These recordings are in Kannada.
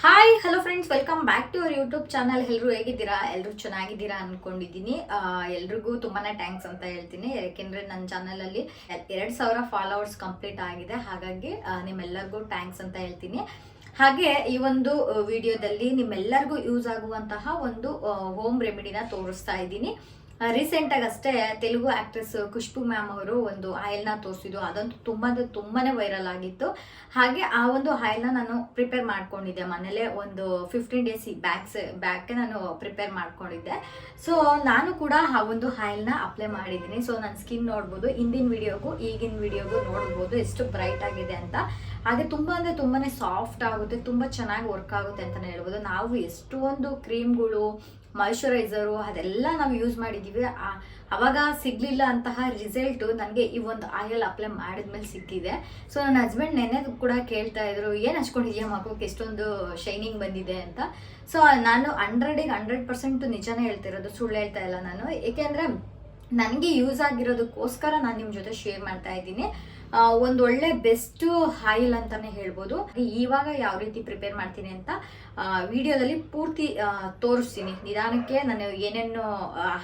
Hi hello friends welcome back to our YouTube channel ಎಲ್ಲರೂ ಹೇಗಿದ್ದೀರಾ? ಎಲ್ಲರೂ ಚೆನ್ನಾಗಿದ್ದೀರಾ ಅಂದ್ಕೊಂಡಿದ್ದೀನಿ ಎಲ್ರಿಗೂ ತುಂಬಾನೇ ಥ್ಯಾಂಕ್ಸ್ ಅಂತ ಹೇಳ್ತೀನಿ. ಯಾಕೆಂದರೆ ನನ್ನ ಚಾನಲಲ್ಲಿ ಎರಡು ಸಾವಿರ ಫಾಲೋವರ್ಸ್ ಕಂಪ್ಲೀಟ್ ಆಗಿದೆ. ಹಾಗಾಗಿ ನಿಮ್ಮೆಲ್ಲರಿಗೂ ಥ್ಯಾಂಕ್ಸ್ ಅಂತ ಹೇಳ್ತೀನಿ. ಹಾಗೆ, ಈ ಒಂದು ವಿಡಿಯೋದಲ್ಲಿ ನಿಮ್ಮೆಲ್ಲರಿಗೂ ಯೂಸ್ ಆಗುವಂತಹ ಒಂದು ಹೋಮ್ ರೆಮಿಡಿನ ತೋರಿಸ್ತಾ ಇದ್ದೀನಿ. ರೀಸೆಂಟಾಗಿ ಅಷ್ಟೇ ತೆಲುಗು ಆಕ್ಟ್ರೆಸ್ ಖುಷ್ಬು ಮ್ಯಾಮ್ ಅವರು ಒಂದು ಆಯಿಲ್ನ ತೋರಿಸಿದ್ದು. ಅದಂತೂ ತುಂಬಾ ಅಂದರೆ ತುಂಬಾನೇ ವೈರಲ್ ಆಗಿತ್ತು. ಹಾಗೆ ಆ ಒಂದು ಆಯಲ್ನ ನಾನು ಪ್ರಿಪೇರ್ ಮಾಡ್ಕೊಂಡಿದ್ದೆ. ಮನೇಲೆ ಒಂದು ಫಿಫ್ಟೀನ್ ಡೇಸ್ ಬ್ಯಾಕ್ಸ್ ಬ್ಯಾಕ್ ನಾನು ಪ್ರಿಪೇರ್ ಮಾಡ್ಕೊಂಡಿದ್ದೆ. ಸೊ ನಾನು ಕೂಡ ಆ ಒಂದು ಆಯಲ್ನ ಅಪ್ಲೈ ಮಾಡಿದ್ದೀನಿ. ಸೊ ನನ್ನ ಸ್ಕಿನ್ ನೋಡ್ಬೋದು, ಹಿಂದಿನ ವಿಡಿಯೋಗೂ ಈಗಿನ ವಿಡಿಯೋಗೂ ನೋಡ್ಬೋದು ಎಷ್ಟು ಬ್ರೈಟ್ ಆಗಿದೆ ಅಂತ. ಹಾಗೆ ತುಂಬ ಅಂದರೆ ತುಂಬಾ ಸಾಫ್ಟ್ ಆಗುತ್ತೆ, ತುಂಬ ಚೆನ್ನಾಗಿ ವರ್ಕ್ ಆಗುತ್ತೆ ಅಂತಲೇ ಹೇಳ್ಬೋದು. ನಾವು ಎಷ್ಟೊಂದು ಕ್ರೀಮ್ಗಳು ಮಾಯಿಶ್ಚರೈಸರು ಅದೆಲ್ಲ ನಾವು ಯೂಸ್ ಮಾಡಿದ್ದೀವಿ ಅವಾಗ ಸಿಗ್ಲಿಲ್ಲ ಅಂತಹ ರಿಸಲ್ಟು ನನಗೆ ಈ ಒಂದು ಆಯಿಲ್ ಅಪ್ಲೈ ಮಾಡಿದ್ಮೇಲೆ ಸಿಕ್ಕಿದೆ. ಸೊ ನನ್ನ ಹಸ್ಬೆಂಡ್ ನೆನೆ ಕೂಡ ಕೇಳ್ತಾ ಇದ್ರು, ಏನು ಹಚ್ಕೊಂಡಿದ್ಯಾ ಮಗುಕ್ಕೆ ಎಷ್ಟೊಂದು ಶೈನಿಂಗ್ ಬಂದಿದೆ ಅಂತ. ಸೊ ನಾನು ಹಂಡ್ರೆಡಿಗೆ ಹಂಡ್ರೆಡ್ ಪರ್ಸೆಂಟ್ ನಿಜಾನೇ ಹೇಳ್ತಿರೋದು, ಸುಳ್ಳು ಹೇಳ್ತಾ ಇಲ್ಲ ನಾನು. ಏಕೆಂದರೆ, ನನಗೆ ಯೂಸ್ ಆಗಿರೋದಕ್ಕೋಸ್ಕರ ನಾನು ನಿಮ್ಮ ಜೊತೆ ಶೇರ್ ಮಾಡ್ತಾ ಇದ್ದೀನಿ. ಒಂದು ಒಳ್ಳೆ ಬೆಸ್ಟ್ ಆಯಿಲ್ ಅಂತಾನೆ ಹೇಳ್ಬೋದು. ಇವಾಗ ಯಾವ ರೀತಿ ಪ್ರಿಪೇರ್ ಮಾಡ್ತೀನಿ ಅಂತ ವಿಡಿಯೋದಲ್ಲಿ ಪೂರ್ತಿ ತೋರಿಸ್ತೀನಿ. ನಿಧಾನಕ್ಕೆ ನಾನು ಏನೇನು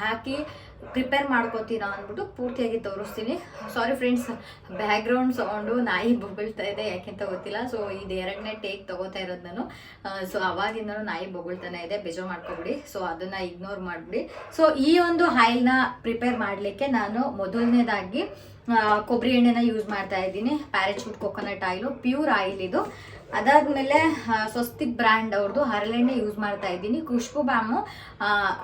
ಹಾಕಿ ಪ್ರಿಪೇರ್ ಮಾಡ್ಕೋತೀನ ಅಂದ್ಬಿಟ್ಟು ಪೂರ್ತಿಯಾಗಿ ತೋರಿಸ್ತೀನಿ. ಸಾರಿ ಫ್ರೆಂಡ್ಸ್ ಬ್ಯಾಕ್ಗ್ರೌಂಡ್ ಸೌಂಡು ನಾಯಿ ಬೊಗಳ್ತಾ ಇದೆ, ಯಾಕೆಂತ ಗೊತ್ತಿಲ್ಲ. ಸೊ ಇದು ಎರಡನೇ ಟೇಕ್ ತಗೋತಾ ಇರೋದು ನಾನು. ಸೊ ಅವಾಗಿಂದನೂ ನಾಯಿ ಬೊಗಳ್ತಾನೆ ಇದೆ, ಬೇಜಾರು ಮಾಡ್ಕೊಬಿಡಿ. ಸೊ ಅದನ್ನ ಇಗ್ನೋರ್ ಮಾಡಿಬಿಡಿ. ಸೊ ಈ ಒಂದು ಆಯಿಲ್ನ ಪ್ರಿಪೇರ್ ಮಾಡಲಿಕ್ಕೆ ನಾನು ಮೊದಲನೇದಾಗಿ ಕೊಬ್ಬರಿ ಎಣ್ಣೆನ ಯೂಸ್ ಮಾಡ್ತಾ ಇದ್ದೀನಿ. Parachute coconut oil pure oil ಇದು. ಅದಾದ್ಮೇಲೆ ಸ್ವಸ್ತಿ ಸ್ವಸ್ತಿಕ್ ಬ್ರ್ಯಾಂಡ್ ಅವ್ರದ್ದು ಹರಳೆಣ್ಣೆ ಯೂಸ್ ಮಾಡ್ತಾ ಇದ್ದೀನಿ. ಖುಷ್ಬು ಬ್ಯಾಮು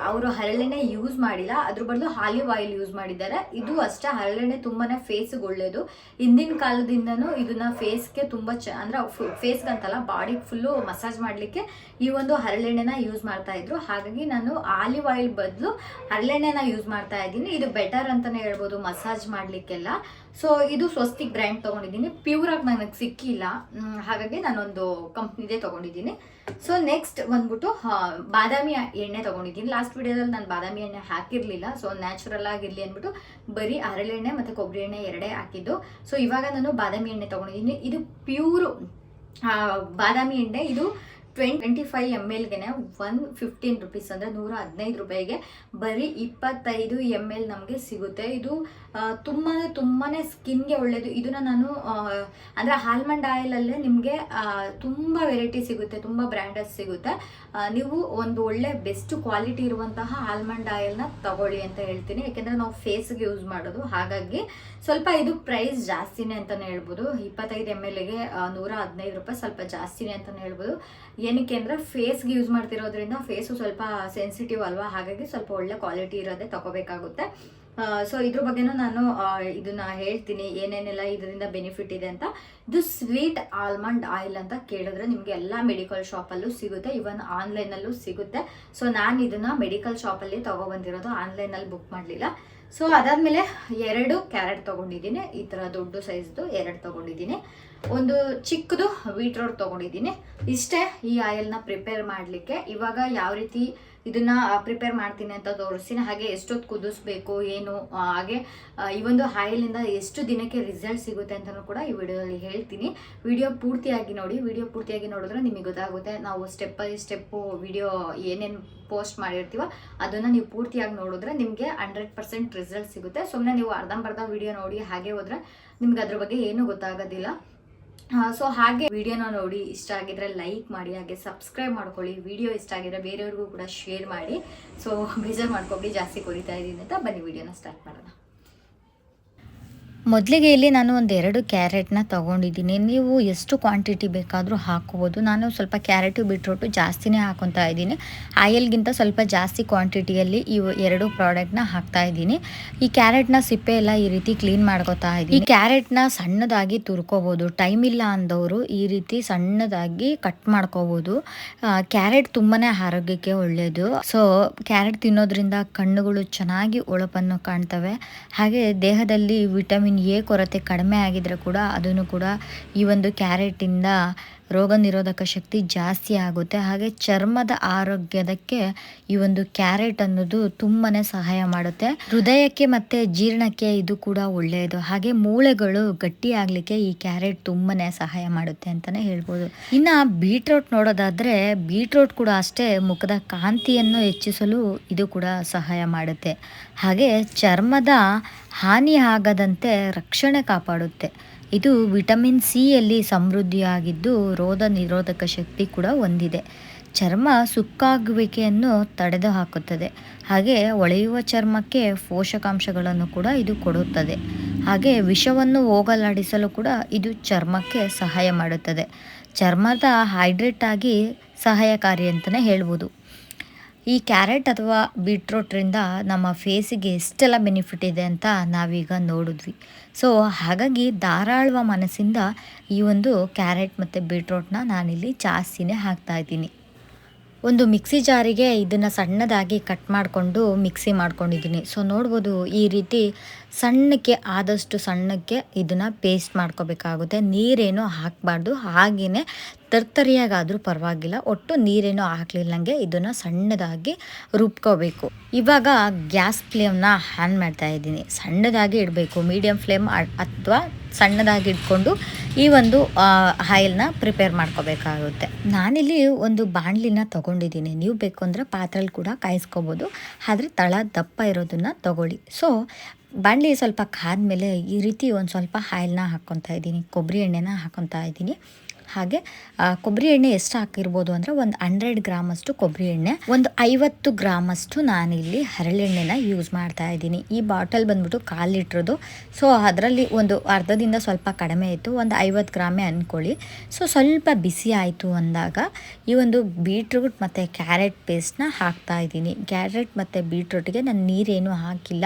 ಅವರು ಹರಳೆಣ್ಣೆ ಯೂಸ್ ಮಾಡಿಲ್ಲ. ಅದ್ರ ಬದಲು ಆಲಿವ್ ಆಯಿಲ್ ಯೂಸ್ ಮಾಡಿದ್ದಾರೆ. ಇದು ಅಷ್ಟೇ, ಹರಳೆಣ್ಣೆ ತುಂಬಾನೇ ಫೇಸ್ಗೆ ಒಳ್ಳೇದು. ಹಿಂದಿನ ಕಾಲದಿಂದನೂ ಇದನ್ನ ಫೇಸ್ಗೆ ತುಂಬ ಚ, ಅಂದ್ರೆ ಫೇಸ್ಗೆ ಅಂತಲ್ಲ, ಬಾಡಿ ಫುಲ್ಲು ಮಸಾಜ್ ಮಾಡಲಿಕ್ಕೆ ಈ ಒಂದು ಹರಳೆಣ್ಣೆನ ಯೂಸ್ ಮಾಡ್ತಾ ಇದ್ರು. ಹಾಗಾಗಿ ನಾನು ಆಲಿವ್ ಆಯಿಲ್ ಬದಲು ಹರಳೆಣ್ಣೆನ ಯೂಸ್ ಮಾಡ್ತಾ ಇದ್ದೀನಿ. ಇದು ಬೆಟರ್ ಅಂತಲೇ ಹೇಳ್ಬೋದು, ಮಸಾಜ್ ಮಾಡಲಿಕ್ಕೆಲ್ಲ. ಸೊ ಇದು ಸ್ವಸ್ತಿಕ್ ಬ್ರ್ಯಾಂಡ್ ತೊಗೊಂಡಿದ್ದೀನಿ. ಪ್ಯೂರಾಗಿ ನನಗೆ ಸಿಕ್ಕಿಲ್ಲ. ಹಾಗಾಗಿ ನಾನೊಂದು ಕಂಪ್ನಿದೇ ತೊಗೊಂಡಿದ್ದೀನಿ. ಸೊ ನೆಕ್ಸ್ಟ್ ಬಂದ್ಬಿಟ್ಟು ಬಾದಾಮಿ ಎಣ್ಣೆ ತೊಗೊಂಡಿದ್ದೀನಿ. ಲಾಸ್ಟ್ ವಿಡಿಯೋದಲ್ಲಿ ನಾನು ಬಾದಾಮಿ ಎಣ್ಣೆ ಹಾಕಿರಲಿಲ್ಲ. ಸೊ ನ್ಯಾಚುರಲ್ ಆಗಿರಲಿ ಅಂದ್ಬಿಟ್ಟು, ಬರೀ ಹರಳೆಣ್ಣೆ ಮತ್ತು ಕೊಬ್ಬರಿ ಎಣ್ಣೆ ಎರಡೇ ಹಾಕಿದ್ದು. ಸೊ ಇವಾಗ ನಾನು ಬಾದಾಮಿ ಎಣ್ಣೆ ತೊಗೊಂಡಿದ್ದೀನಿ. ಇದು ಪ್ಯೂರು ಬಾದಾಮಿ ಎಣ್ಣೆ. ಇದು ಟ್ವೆಂಟಿ ಫೈವ್ ಎಂ ಎಲ್ಗೆ ಒನ್ ಫಿಫ್ಟೀನ್ ರುಪೀಸ್ ಅಂದರೆ ನೂರ ಹದಿನೈದು ರೂಪಾಯಿಗೆ ಬರೀ ಇಪ್ಪತ್ತೈದು ಎಂ ಎಲ್ ನಮಗೆ ಸಿಗುತ್ತೆ. ಇದು ತುಂಬಾ ತುಂಬಾ ಸ್ಕಿನ್ಗೆ ಒಳ್ಳೆಯದು ಇದನ್ನ ನಾನು ಅಂದರೆ ಆಲ್ಮಂಡ್ ಆಯಿಲಲ್ಲೇ ನಿಮಗೆ ತುಂಬ ವೆರೈಟಿ ಸಿಗುತ್ತೆ, ತುಂಬ ಬ್ರ್ಯಾಂಡಸ್ ಸಿಗುತ್ತೆ. ನೀವು ಒಂದು ಒಳ್ಳೆ ಬೆಸ್ಟ್ ಕ್ವಾಲಿಟಿ ಇರುವಂತಹ ಆಲ್ಮಂಡ್ ಆಯಿಲ್ನ ತಗೊಳ್ಳಿ ಅಂತ ಹೇಳ್ತೀನಿ. ಯಾಕೆಂದರೆ ನಾವು ಫೇಸ್ಗೆ ಯೂಸ್ ಮಾಡೋದು. ಹಾಗಾಗಿ ಸ್ವಲ್ಪ ಇದು ಪ್ರೈಸ್ ಜಾಸ್ತಿನೇ ಅಂತಲೇ ಹೇಳ್ಬೋದು. ಇಪ್ಪತ್ತೈದು ಎಂ ಎಲ್ಗೆ ನೂರ ಹದಿನೈದು ರೂಪಾಯಿ ಸ್ವಲ್ಪ ಜಾಸ್ತಿನೇ ಅಂತಲೇ ಹೇಳ್ಬೋದು. ಏನಕ್ಕೆ ಅಂದರೆ ಫೇಸ್ಗೆ ಯೂಸ್ ಮಾಡ್ತಿರೋದ್ರಿಂದ ಫೇಸು ಸ್ವಲ್ಪ ಸೆನ್ಸಿಟಿವ್ ಅಲ್ವಾ? ಹಾಗಾಗಿ ಸ್ವಲ್ಪ ಒಳ್ಳೆ ಕ್ವಾಲಿಟಿ ಇರೋದೇ ತಗೋಬೇಕಾಗುತ್ತೆ. ಸೊ ಇದ್ರ ಬಗ್ಗೆನೂ ನಾನು ಇದನ್ನ ಹೇಳ್ತೀನಿ. ಏನೇನೆಲ್ಲ ಇದರಿಂದ ಬೆನಿಫಿಟ್ ಇದೆ ಅಂತ. ಇದು ಸ್ವೀಟ್ ಆಲ್ಮಂಡ್ ಆಯಿಲ್ ಅಂತ ಕೇಳಿದ್ರೆ ನಿಮಗೆ ಎಲ್ಲ ಮೆಡಿಕಲ್ ಶಾಪಲ್ಲೂ ಸಿಗುತ್ತೆ. ಇವನ್ ಆನ್ಲೈನಲ್ಲೂ ಸಿಗುತ್ತೆ. ಸೊ ನಾನು ಇದನ್ನ ಮೆಡಿಕಲ್ ಶಾಪಲ್ಲಿ ತಗೊಬಂದಿರೋದು ಆನ್ಲೈನಲ್ಲಿ ಬುಕ್ ಮಾಡಲಿಲ್ಲ. ಸೊ ಅದಾದಮೇಲೆ ಎರಡು ಕ್ಯಾರೆಟ್ ತೊಗೊಂಡಿದ್ದೀನಿ. ಈ ಥರ ದೊಡ್ಡ ಸೈಜ್ದು ಎರಡು ತೊಗೊಂಡಿದ್ದೀನಿ. ಒಂದು ಚಿಕ್ಕದು ಬೀಟ್ರೋಟ್ ತೊಗೊಂಡಿದ್ದೀನಿ. ಇಷ್ಟೇ ಈ ಆಯಿಲ್ನ ಪ್ರಿಪೇರ್ ಮಾಡಲಿಕ್ಕೆ. ಇವಾಗ ಯಾವ ರೀತಿ ಇದನ್ನ ಪ್ರಿಪೇರ್ ಮಾಡ್ತೀನಿ ಅಂತ ತೋರಿಸ್ತೀನಿ. ಹಾಗೆ ಎಷ್ಟೊತ್ತು ಕುದಿಸ್ಬೇಕು, ಏನು ಹಾಗೆ ಈ ಒಂದು ಆಯಿಲಿಂದ ಎಷ್ಟು ದಿನಕ್ಕೆ ರಿಸಲ್ಟ್ ಸಿಗುತ್ತೆ ಅಂತಲೂ ಕೂಡ ಈ ವಿಡಿಯೋದಲ್ಲಿ ಹೇಳ್ತೀನಿ. ವಿಡಿಯೋ ಪೂರ್ತಿಯಾಗಿ ನೋಡಿ. ವಿಡಿಯೋ ಪೂರ್ತಿಯಾಗಿ ನೋಡಿದ್ರೆ ನಿಮಗೆ ಗೊತ್ತಾಗುತ್ತೆ. ನಾವು ಸ್ಟೆಪ್ ಬೈ ಸ್ಟೆಪ್ಪು ವಿಡಿಯೋ ಏನೇನು ಪೋಸ್ಟ್ ಮಾಡಿರ್ತೀವೋ ಅದನ್ನು ನೀವು ಪೂರ್ತಿಯಾಗಿ ನೋಡಿದ್ರೆ ನಿಮಗೆ ಹಂಡ್ರೆಡ್ ಪರ್ಸೆಂಟ್ ರಿಸಲ್ಟ್ ಸಿಗುತ್ತೆ. ಸುಮ್ಮನೆ ನೀವು ಅರ್ಧಂಬರ್ಧ ವಿಡಿಯೋ ನೋಡಿ ಹಾಗೆ ಹೋದರೆ ನಿಮ್ಗೆ ಅದ್ರ ಬಗ್ಗೆ ಏನೂ ಗೊತ್ತಾಗೋದಿಲ್ಲ. ಸೊ ಹಾಗೆ ವಿಡಿಯೋನ ನೋಡಿ, ಇಷ್ಟ ಆಗಿದ್ರೆ ಲೈಕ್ ಮಾಡಿ, ಹಾಗೆ ಸಬ್ಸ್ಕ್ರೈಬ್ ಮಾಡ್ಕೊಳ್ಳಿ. ವಿಡಿಯೋ ಇಷ್ಟ ಆಗಿದ್ರೆ ಬೇರೆಯವ್ರಿಗೂ ಕೂಡ ಶೇರ್ ಮಾಡಿ. ಸೊ ಬೇಜಾರು ಮಾಡ್ಕೊಬಿಡಿ, ಜಾಸ್ತಿ ಕೊರಿತಾ ಇದ್ದೀನಿ ಅಂತ ಬನ್ನಿ, ವಿಡಿಯೋನ ಸ್ಟಾರ್ಟ್ ಮಾಡೋಣ. ಮೊದಲಿಗೆ ಇಲ್ಲಿ ನಾನು ಒಂದು ಎರಡು ಕ್ಯಾರೆಟ್ನ ತೊಗೊಂಡಿದ್ದೀನಿ. ನೀವು ಎಷ್ಟು ಕ್ವಾಂಟಿಟಿ ಬೇಕಾದರೂ ಹಾಕ್ಬೋದು. ನಾನು ಸ್ವಲ್ಪ ಕ್ಯಾರೆಟು, ಬಿಟ್ರೋಟು ಜಾಸ್ತಿನೇ ಹಾಕೊತಾ ಇದ್ದೀನಿ. ಆಯಿಲ್ಗಿಂತ ಸ್ವಲ್ಪ ಜಾಸ್ತಿ ಕ್ವಾಂಟಿಟಿಯಲ್ಲಿ ಈ ಎರಡು ಪ್ರಾಡಕ್ಟ್ನ ಹಾಕ್ತಾ ಇದ್ದೀನಿ. ಈ ಕ್ಯಾರೆಟ್ನ ಸಿಪ್ಪೆ ಎಲ್ಲ ಈ ರೀತಿ ಕ್ಲೀನ್ ಮಾಡ್ಕೋತಾ ಇದ್ದೀನಿ. ಈ ಕ್ಯಾರೆಟ್ನ ಸಣ್ಣದಾಗಿ ತುರ್ಕೋಬೋದು. ಟೈಮ್ ಇಲ್ಲ ಅಂದವರು ಈ ರೀತಿ ಸಣ್ಣದಾಗಿ ಕಟ್ ಮಾಡ್ಕೋಬೋದು. ಕ್ಯಾರೆಟ್ ತುಂಬಾ ಆರೋಗ್ಯಕ್ಕೆ ಒಳ್ಳೆಯದು ಸೊ, ಕ್ಯಾರೆಟ್ ತಿನ್ನೋದ್ರಿಂದ ಕಣ್ಣುಗಳು ಚೆನ್ನಾಗಿ ಒಳಪನ್ನು ಕಾಣ್ತವೆ. ಹಾಗೆ ದೇಹದಲ್ಲಿ ವಿಟಮಿನ್ ಎ ಕೊರತೆ ಕಡಿಮೆ ಆಗಿದ್ರೆ ಕೂಡ ಅದನ್ನು ಕೂಡ ಈ ಒಂದು ಕ್ಯಾರೆಟಿಂದ ರೋಗ ನಿರೋಧಕ ಶಕ್ತಿ ಜಾಸ್ತಿ ಆಗುತ್ತೆ. ಹಾಗೆ ಚರ್ಮದ ಆರೋಗ್ಯದಕ್ಕೆ ಈ ಒಂದು ಕ್ಯಾರೆಟ್ ಅನ್ನೋದು ತುಂಬಾನೇ ಸಹಾಯ ಮಾಡುತ್ತೆ. ಹೃದಯಕ್ಕೆ ಮತ್ತೆ ಜೀರ್ಣಕ್ಕೆ ಇದು ಕೂಡ ಒಳ್ಳೆಯದು. ಹಾಗೆ ಮೂಳೆಗಳು ಗಟ್ಟಿ ಆಗ್ಲಿಕ್ಕೆ ಈ ಕ್ಯಾರೆಟ್ ತುಂಬಾನೇ ಸಹಾಯ ಮಾಡುತ್ತೆ ಅಂತಾನೆ ಹೇಳ್ಬೋದು. ಇನ್ನ ಬೀಟ್ರೋಟ್ ನೋಡೋದಾದ್ರೆ ಬೀಟ್ರೋಟ್ ಕೂಡ ಅಷ್ಟೇ ಮುಖದ ಕಾಂತಿಯನ್ನು ಹೆಚ್ಚಿಸಲು ಇದು ಕೂಡ ಸಹಾಯ ಮಾಡುತ್ತೆ. ಹಾಗೆ ಚರ್ಮದ ಹಾನಿ ಆಗದಂತೆ ರಕ್ಷಣೆ ಕಾಪಾಡುತ್ತೆ. ಇದು ವಿಟಮಿನ್ ಸಿಯಲ್ಲಿ ಸಮೃದ್ಧಿಯಾಗಿದ್ದು ರೋಗ ನಿರೋಧಕ ಶಕ್ತಿ ಕೂಡ ಹೊಂದಿದೆ. ಚರ್ಮ ಸುಕ್ಕಾಗುವಿಕೆಯನ್ನು ತಡೆದು ಹಾಕುತ್ತದೆ ಹಾಗೆ ಹೊಳೆಯುವ ಚರ್ಮಕ್ಕೆ ಪೋಷಕಾಂಶಗಳನ್ನು ಕೂಡ ಇದು ಕೊಡುತ್ತದೆ. ಹಾಗೆ ವಿಷವನ್ನು ಹೋಗಲಾಡಿಸಲು ಕೂಡ ಇದು ಚರ್ಮಕ್ಕೆ ಸಹಾಯ ಮಾಡುತ್ತದೆ. ಚರ್ಮದ ಹೈಡ್ರೇಟ್ ಆಗಿ ಸಹಾಯಕಾರಿ ಅಂತಲೇ ಹೇಳ್ಬೋದು. ಈ ಕ್ಯಾರೆಟ್ ಅಥವಾ ಬೀಟ್ರೋಟ್ರಿಂದ ನಮ್ಮ ಫೇಸಿಗೆ ಎಷ್ಟೆಲ್ಲ ಬೆನಿಫಿಟ್ ಇದೆ ಅಂತ ನಾವೀಗ ನೋಡಿದ್ವಿ. ಸೊ, ಹಾಗಾಗಿ ಧಾರಾಳುವ ಮನಸ್ಸಿಂದ ಈ ಒಂದು ಕ್ಯಾರೆಟ್ ಮತ್ತು ಬೀಟ್ರೋಟ್ನ ನಾನಿಲ್ಲಿ ಜಾಸ್ತಿನೇ ಹಾಕ್ತಾ ಇದ್ದೀನಿ. ಒಂದು ಮಿಕ್ಸಿ ಜಾರಿಗೆ ಇದನ್ನು ಸಣ್ಣದಾಗಿ ಕಟ್ ಮಾಡಿಕೊಂಡು ಮಿಕ್ಸಿ ಮಾಡ್ಕೊಂಡಿದ್ದೀನಿ. ಸೊ, ನೋಡ್ಬೋದು ಈ ರೀತಿ ಸಣ್ಣಕ್ಕೆ ಆದಷ್ಟು ಸಣ್ಣಕ್ಕೆ ಇದನ್ನು ಪೇಸ್ಟ್ ಮಾಡ್ಕೋಬೇಕಾಗುತ್ತೆ. ನೀರೇನು ಹಾಕಬಾರ್ದು. ಹಾಗೆಯೇ ತರ್ತರಿಯಾಗಾದರೂ ಪರವಾಗಿಲ್ಲ. ಒಟ್ಟು ನೀರೇನು ಹಾಕ್ಲಿಲ್ಲಂಗೆ ಇದನ್ನು ಸಣ್ಣದಾಗಿ ರುಬ್ಕೋಬೇಕು. ಇವಾಗ ಗ್ಯಾಸ್ ಫ್ಲೇಮ್ನ ಆನ್ ಮಾಡ್ತಾ ಇದ್ದೀನಿ. ಸಣ್ಣದಾಗಿ ಇಡಬೇಕು. ಮೀಡಿಯಮ್ ಫ್ಲೇಮ್ ಅಥವಾ ಸಣ್ಣದಾಗಿ ಇಟ್ಕೊಂಡು ಈ ಒಂದು ಆಯಿಲ್ನ ಪ್ರಿಪೇರ್ ಮಾಡ್ಕೋಬೇಕಾಗುತ್ತೆ. ನಾನಿಲ್ಲಿ ಒಂದು ಬಾಣಲಿನ ತೊಗೊಂಡಿದ್ದೀನಿ. ನೀವು ಬೇಕು ಅಂದರೆ ಪಾತ್ರೆಲಿ ಕೂಡ ಕಾಯಿಸ್ಕೋಬೋದು. ಆದರೆ ತಳ ದಪ್ಪ ಇರೋದನ್ನು ತಗೊಳ್ಳಿ. ಸೊ ಬಾಣಲಿ ಸ್ವಲ್ಪ ಕಾದ್ಮೇಲೆ ಈ ರೀತಿ ಒಂದು ಸ್ವಲ್ಪ ಆಯಿಲ್ನ ಹಾಕ್ಕೊತಾ ಇದ್ದೀನಿ ಕೊಬ್ಬರಿ ಎಣ್ಣೆನ ಹಾಕ್ಕೊತಾ ಇದ್ದೀನಿ. ಹಾಗೆ ಕೊಬ್ಬರಿ ಎಣ್ಣೆ ಎಷ್ಟು ಹಾಕಿರ್ಬೋದು ಅಂದರೆ ಒಂದು ಹಂಡ್ರೆಡ್ ಗ್ರಾಮಷ್ಟು ಕೊಬ್ಬರಿ ಎಣ್ಣೆ, ಒಂದು ಐವತ್ತು ಗ್ರಾಮಷ್ಟು ನಾನಿಲ್ಲಿ ಹರಳೆಣ್ಣೆನ ಯೂಸ್ ಮಾಡ್ತಾ ಇದ್ದೀನಿ. ಈ ಬಾಟಲ್ ಬಂದ್ಬಿಟ್ಟು ಕಾಲು ಲೀಟ್ರದ್ದು ಸೊ ಅದರಲ್ಲಿ ಒಂದು ಅರ್ಧದಿಂದ ಸ್ವಲ್ಪ ಕಡಿಮೆ ಇತ್ತು, ಒಂದು ಐವತ್ತು ಗ್ರಾಮೇ ಅಂದ್ಕೊಳ್ಳಿ ಸೊ ಸ್ವಲ್ಪ ಬಿಸಿ ಆಯಿತು ಅಂದಾಗ ಈ ಒಂದು ಬೀಟ್ರೂಟ್ ಮತ್ತು ಕ್ಯಾರೆಟ್ ಪೇಸ್ಟ್ನ ಹಾಕ್ತಾ ಇದ್ದೀನಿ. ಕ್ಯಾರೆಟ್ ಮತ್ತು ಬೀಟ್ರೂಟ್ಗೆ ನಾನು ನೀರೇನು ಹಾಕಿಲ್ಲ.